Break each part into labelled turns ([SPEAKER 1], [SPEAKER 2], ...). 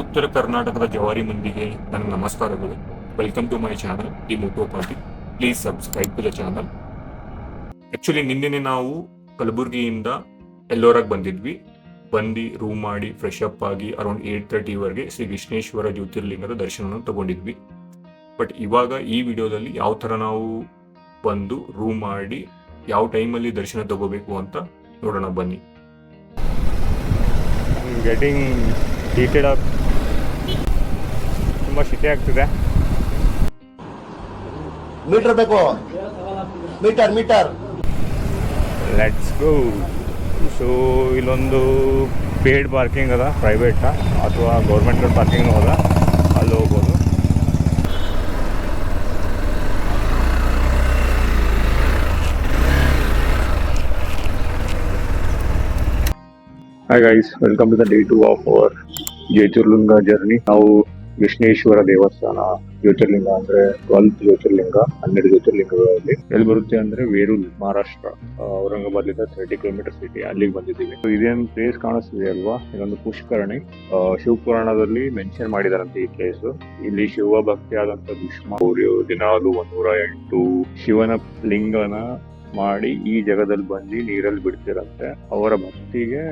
[SPEAKER 1] ಉತ್ತರ ಕರ್ನಾಟಕದ ಜವಾರಿ ಮಂದಿಗೆ ನನ್ನ ನಮಸ್ಕಾರಗಳು. Welcome to my channel the moto party please subscribe to the channel actually ನಿನ್ನೆ ನಾವು ಕಲಬುರಗಿಯಿಂದ ಎಲ್ಲೋರಾಗ್ ಬಂದಿದ್ವಿ. ಬಂದು ರೂಮ್ ಮಾಡಿ ಫ್ರೆಶ್ ಅಪ್ ಆಗಿ ಅರೌಂಡ್ ಏಟ್ ತರ್ಟಿವರೆಗೆ ಶ್ರೀ ವಿಶ್ವೇಶ್ವರ ಜ್ಯೋತಿರ್ಲಿಂಗದ ದರ್ಶನವನ್ನು ತಗೊಂಡಿದ್ವಿ. ಬಟ್ ಇವಾಗ ಈ ವಿಡಿಯೋದಲ್ಲಿ ಯಾವ ಥರ ನಾವು ಬಂದು ರೂಮ್ ಮಾಡಿ ಯಾವ ಟೈಮಲ್ಲಿ ದರ್ಶನ ತಗೋಬೇಕು ಅಂತ ನೋಡೋಣ ಬನ್ನಿ.
[SPEAKER 2] ಗೆಟಿಂಗ್ ಹೀಟೆಡ್ ಅಪ್ ತುಂಬ ಶೀತೆ ಆಗ್ತಿದೆ.
[SPEAKER 3] ಮೀಟರ್ ಬೇಕು. Meter meter
[SPEAKER 2] let's go so ಇಲ್ಲೊಂದು ಪೇಡ್ ಪಾರ್ಕಿಂಗ್ ಅದ ಪ್ರೈವೇಟ್ ಅಥವಾ ಗೌರ್ಮೆಂಟ್ ಪಾರ್ಕಿಂಗ್ ಅದ ಅಲ್ಲಿ ಹೋಗ್ಬೋದು hi guys welcome to the day two of our Jyotirlinga journey ನಾವು ವಿಷ್ಣೇಶ್ವರ ದೇವಸ್ಥಾನ ಜ್ಯೋತಿರ್ಲಿಂಗ ಅಂದ್ರೆ ಟ್ವೆಲ್ತ್ ಜ್ಯೋತಿರ್ಲಿಂಗ ಹನ್ನೆರಡು ಜ್ಯೋತಿರ್ಲಿಂಗಗಳಲ್ಲಿ ಎಲ್ಲಿ ಬರುತ್ತೆ ಅಂದ್ರೆ ವೇರೂಲ್ ಮಹಾರಾಷ್ಟ್ರ ಔರಂಗಾಬಾದ್ ಔರಂಗಾಬಾದ್ಲಿಂದ ತರ್ಟಿ ಕಿಲೋಮೀಟರ್ ಸಿಟಿ ಅಲ್ಲಿಗೆ ಬಂದಿದ್ದೀವಿ. ಇದೇನು ಪ್ಲೇಸ್ ಕಾಣಿಸ್ತಿದೆ ಅಲ್ವಾ? ಇದೊಂದು ಪುಷ್ಕರಣಿ. ಶಿವಪುರಾಣದಲ್ಲಿ ಮೆನ್ಷನ್ ಮಾಡಿದಾರಂತೆ ಈ ಪ್ಲೇಸ್ ಇಲ್ಲಿ ಶಿವ ಭಕ್ತಿಯಾದಂತ ಭೀಷ್ಮ ಅವರು ದಿನಾಲು ಒಂದೂರ ಎಂಟು ಶಿವನ ಲಿಂಗನ ಮಾಡಿ ಈ ಜಗದಲ್ಲಿ ಬಂದು ನೀರಲ್ಲಿ ಬಿಡ್ತಿರಂತೆ. ಅವರ ಭಕ್ತಿಗೆ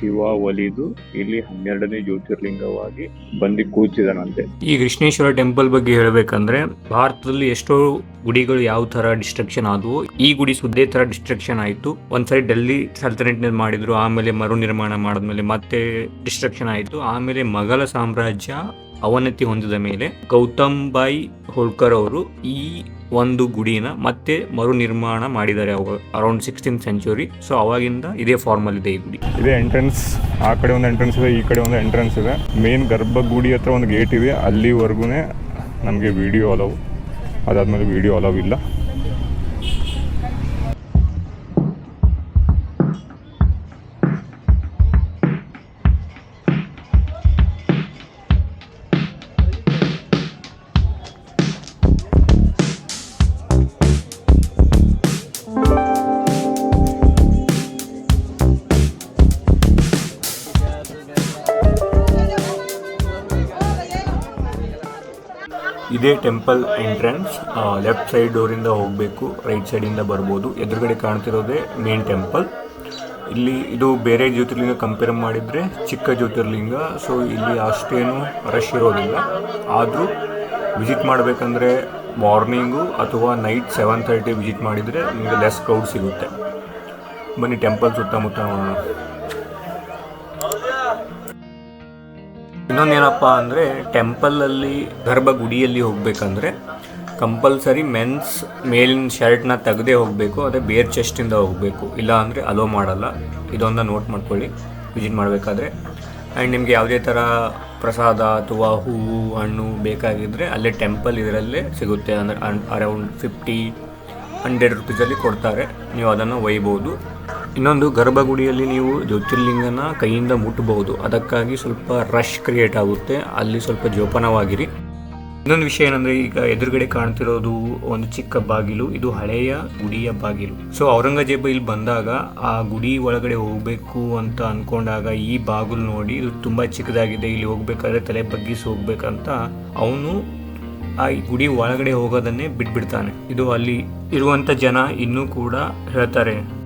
[SPEAKER 2] ಶಿವ, ಒಲಿದು ಇಲ್ಲಿ ಹನ್ನೆರಡನೇ ಜ್ಯೋತಿರ್ಲಿಂಗವಾಗಿ ಬಂದು ಕೂತಿದನಂತೆ.
[SPEAKER 1] ಈ ಕೃಷ್ಣೇಶ್ವರ ಟೆಂಪಲ್ ಬಗ್ಗೆ ಹೇಳಬೇಕಂದ್ರೆ ಭಾರತದಲ್ಲಿ ಎಷ್ಟೋ ಗುಡಿಗಳು ಯಾವ ತರ ಡಿಸ್ಟ್ರಕ್ಷನ್ ಆದವು. ಈ ಗುಡಿ ಸುದ್ದೇ ತರ ಡಿಸ್ಟ್ರಕ್ಷನ್ ಆಯಿತು. ಒಂದ್ಸರಿ ಡೆಲ್ಲಿ ಸಲ್ತನೆಟ್ ಮಾಡಿದ್ರು, ಆಮೇಲೆ ಮರು ನಿರ್ಮಾಣ ಮಾಡಿದ್ಮೇಲೆ ಮತ್ತೆ ಡಿಸ್ಟ್ರಕ್ಷನ್ ಆಯಿತು. ಆಮೇಲೆ ಮೊಘಲ ಸಾಮ್ರಾಜ್ಯ ಅವನತಿ ಹೊಂದಿದ ಮೇಲೆ ಗೌತಮ್ ಬಾಯಿ ಹೋಳ್ಕರ್ ಅವರು ಈ ಒಂದು ಗುಡಿನ ಮತ್ತೆ ಮರು ನಿರ್ಮಾಣ ಮಾಡಿದ್ದಾರೆ ಅರೌಂಡ್ ಸಿಕ್ಸ್ಟೀನ್ ಸೆಂಚುರಿ ಸೊ ಅವಾಗಿಂದ ಇದೇ ಫಾರ್ಮಲ್ ಇದೆ ಈ ಗುಡಿ.
[SPEAKER 2] ಇದೇ ಎಂಟ್ರೆನ್ಸ್ ಆ ಕಡೆ ಒಂದು ಎಂಟ್ರೆನ್ಸ್ ಇದೆ, ಈ ಕಡೆ ಒಂದು ಎಂಟ್ರೆನ್ಸ್ ಇದೆ. ಮೇನ್ ಗರ್ಭಗುಡಿ ಹತ್ರ ಒಂದು ಗೇಟ್ ಇದೆ. ಅಲ್ಲಿವರೆಗೂ ನಮಗೆ ವಿಡಿಯೋ ಅಲೌ ಅದಾದ್ಮೇಲೆ ವಿಡಿಯೋ ಅಲೌ ಇಲ್ಲ.
[SPEAKER 1] ಇದೇ ಟೆಂಪಲ್ ಎಂಟ್ರೆನ್ಸ್ ಲೆಫ್ಟ್ ಸೈಡ್ ಡೋರಿಂದ ಹೋಗಬೇಕು, ರೈಟ್ ಸೈಡಿಂದ ಬರ್ಬೋದು. ಎದುರುಗಡೆ ಕಾಣ್ತಿರೋದೇ ಮೇನ್ ಟೆಂಪಲ್. ಇಲ್ಲಿ ಇದು ಬೇರೆ ಜ್ಯೋತಿರ್ಲಿಂಗ ಕಂಪೇರ್ ಮಾಡಿದರೆ ಚಿಕ್ಕ ಜ್ಯೋತಿರ್ಲಿಂಗ ಸೊ ಇಲ್ಲಿ ಅಷ್ಟೇನು ರಶ್ ಇರೋದಿಲ್ಲ. ಆದರೂ ವಿಸಿಟ್ ಮಾಡಬೇಕಂದ್ರೆ ಮಾರ್ನಿಂಗು ಅಥವಾ ನೈಟ್ ಸೆವೆನ್ ತರ್ಟಿ ವಿಸಿಟ್ ಮಾಡಿದರೆ ನಿಮಗೆ ಲೆಸ್ ಕ್ರೌಡ್ ಸಿಗುತ್ತೆ. ಬನ್ನಿ ಟೆಂಪಲ್ ಸುತ್ತಮುತ್ತ ಇನ್ನೊಂದೇನಪ್ಪ ಅಂದರೆ ಟೆಂಪಲಲ್ಲಿ, ಗರ್ಭಗುಡಿಯಲ್ಲಿ ಹೋಗಬೇಕಂದ್ರೆ ಕಂಪಲ್ಸರಿ ಮೆನ್ಸ್ ಮೇಲಿನ ಶರ್ಟ್ನ ತೆಗೆದೇ ಹೋಗಬೇಕು, ಅದೇ ಬೇರ್ ಚೆಸ್ಟಿಂದ ಹೋಗಬೇಕು. ಇಲ್ಲ ಅಂದರೆ ಅಲೋ ಮಾಡಲ್ಲ. ಇದೊಂದು ನೋಟ್ ಮಾಡ್ಕೊಳ್ಳಿ ವಿಸಿಟ್ ಮಾಡಬೇಕಾದ್ರೆ. ಆ್ಯಂಡ್ ನಿಮಗೆ ಯಾವುದೇ ಥರ ಪ್ರಸಾದ ಅಥವಾ ಹೂವು, ಹಣ್ಣು ಬೇಕಾಗಿದ್ದರೆ ಅಲ್ಲೇ ಟೆಂಪಲ್ ಇದರಲ್ಲೇ ಸಿಗುತ್ತೆ. ಅಂದರೆ ಅರೌಂಡ್ ಫಿಫ್ಟಿ ಹಂಡ್ರೆಡ್ ರುಪೀಸಲ್ಲಿ ಕೊಡ್ತಾರೆ. ನೀವು ಅದನ್ನು ಒಯ್ಬೋದು. ಇನ್ನೊಂದು ಗರ್ಭಗುಡಿಯಲ್ಲಿ ನೀವು ಜ್ಯೋತಿರ್ಲಿಂಗನ ಕೈಯಿಂದ ಮುಟ್ಟಬಹುದು. ಅದಕ್ಕಾಗಿ ಸ್ವಲ್ಪ ರಶ್ ಕ್ರಿಯೇಟ್ ಆಗುತ್ತೆ. ಅಲ್ಲಿ ಸ್ವಲ್ಪ ಜೋಪಾನವಾಗಿರಿ. ಇನ್ನೊಂದು ವಿಷಯ ಏನಂದ್ರೆ, ಈಗ ಎದುರುಗಡೆ ಕಾಣ್ತಿರೋದು ಒಂದು ಚಿಕ್ಕ ಬಾಗಿಲು. ಇದು ಹಳೆಯ ಗುಡಿಯ ಬಾಗಿಲು. ಸೊ ಔರಂಗಜೇಬ ಇಲ್ಲಿ ಬಂದಾಗ ಆ ಗುಡಿ ಒಳಗಡೆ ಹೋಗ್ಬೇಕು ಅಂತ ಅನ್ಕೊಂಡಾಗ ಈ ಬಾಗಿಲು ನೋಡಿ, ಇದು ತುಂಬಾ ಚಿಕ್ಕದಾಗಿದೆ, ಇಲ್ಲಿ ಹೋಗ್ಬೇಕಾದ್ರೆ ತಲೆ ಬಗ್ಗಿಸಿ ಹೋಗ್ಬೇಕಂತ ಅವನು ಆ ಗುಡಿ ಒಳಗಡೆ ಹೋಗೋದನ್ನೇ ಬಿಟ್ಬಿಡ್ತಾನೆ. ಇದು ಅಲ್ಲಿ ಇರುವಂತ ಜನ ಇನ್ನೂ ಕೂಡ ಹೇಳ್ತಾರೆ.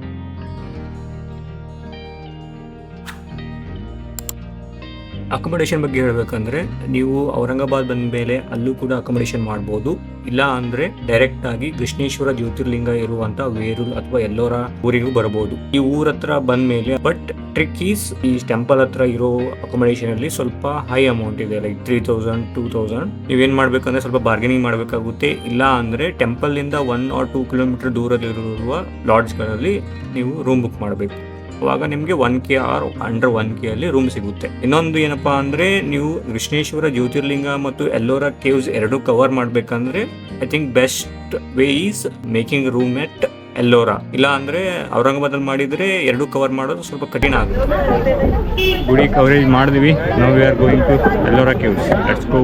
[SPEAKER 1] ಅಕೊಮಡೇಷನ್ ಬಗ್ಗೆ ಹೇಳಬೇಕಂದ್ರೆ ನೀವು ಔರಂಗಾಬಾದ್ ಬಂದ ಮೇಲೆ ಅಲ್ಲೂ ಕೂಡ ಅಕೊಮಡೇಷನ್ ಮಾಡ್ಬೋದು. ಇಲ್ಲ ಅಂದ್ರೆ ಡೈರೆಕ್ಟ್ ಆಗಿ ಕೃಷ್ಣೇಶ್ವರ ಜ್ಯೋತಿರ್ಲಿಂಗ ಇರುವಂತ ವೇರೂರ್ ಅಥವಾ ಎಲ್ಲೋರ ಊರಿಗೂ ಬರಬಹುದು ಈ ಊರ ಹತ್ರ ಬಂದ ಮೇಲೆ ಬಟ್ ಟ್ರಿಕ್ ಈಸ್ ಈ ಟೆಂಪಲ್ ಹತ್ರ ಇರೋ ಅಕೊಮಡೇಷನ್ ಅಲ್ಲಿ ಸ್ವಲ್ಪ ಹೈ ಅಮೌಂಟ್ ಇದೆ like three thousand two thousand ನೀವೇನ್ ಮಾಡ್ಬೇಕಂದ್ರೆ ಸ್ವಲ್ಪ ಬಾರ್ಗೇನಿಂಗ್ ಮಾಡಬೇಕಾಗುತ್ತೆ. ಇಲ್ಲ ಅಂದ್ರೆ ಟೆಂಪಲ್ ಇಂದ ಒನ್ ಆರ್ ಟೂ ಕಿಲೋಮೀಟರ್ ದೂರದಲ್ಲಿರುವ ಲಾಡ್ಜ್ಗಳಲ್ಲಿ ನೀವು ರೂಮ್ ಬುಕ್ ಮಾಡಬೇಕು. ಅವಾಗ ನಿಮಗೆ one K or under one K ಅಲ್ಲಿ ರೂಮ್ ಸಿಗುತ್ತೆ. ಇನ್ನೊಂದು ಏನಪ್ಪಾ ಅಂದ್ರೆ ನೀವು ಕೃಷ್ಣೇಶ್ವರ ಜ್ಯೋತಿರ್ಲಿಂಗ ಮತ್ತು ಎಲ್ಲೋರ ಕೇವ್ಸ್ ಎರಡು ಕವರ್ ಮಾಡ್ಬೇಕಂದ್ರೆ I think best way is making room at Ellora. ಇಲ್ಲ ಅಂದ್ರೆ ಔರಂಗಾಬಾದ್ ಅಲ್ಲಿ ಮಾಡಿದ್ರೆ ಎರಡು ಕವರ್ ಮಾಡೋದು ಸ್ವಲ್ಪ ಕಠಿಣ ಆಗುತ್ತೆ.
[SPEAKER 2] ಗುಡಿ ಕವರೇಜ್ ಮಾಡಿದ್ವಿ. ನಾವು we are going to Ellora caves let's go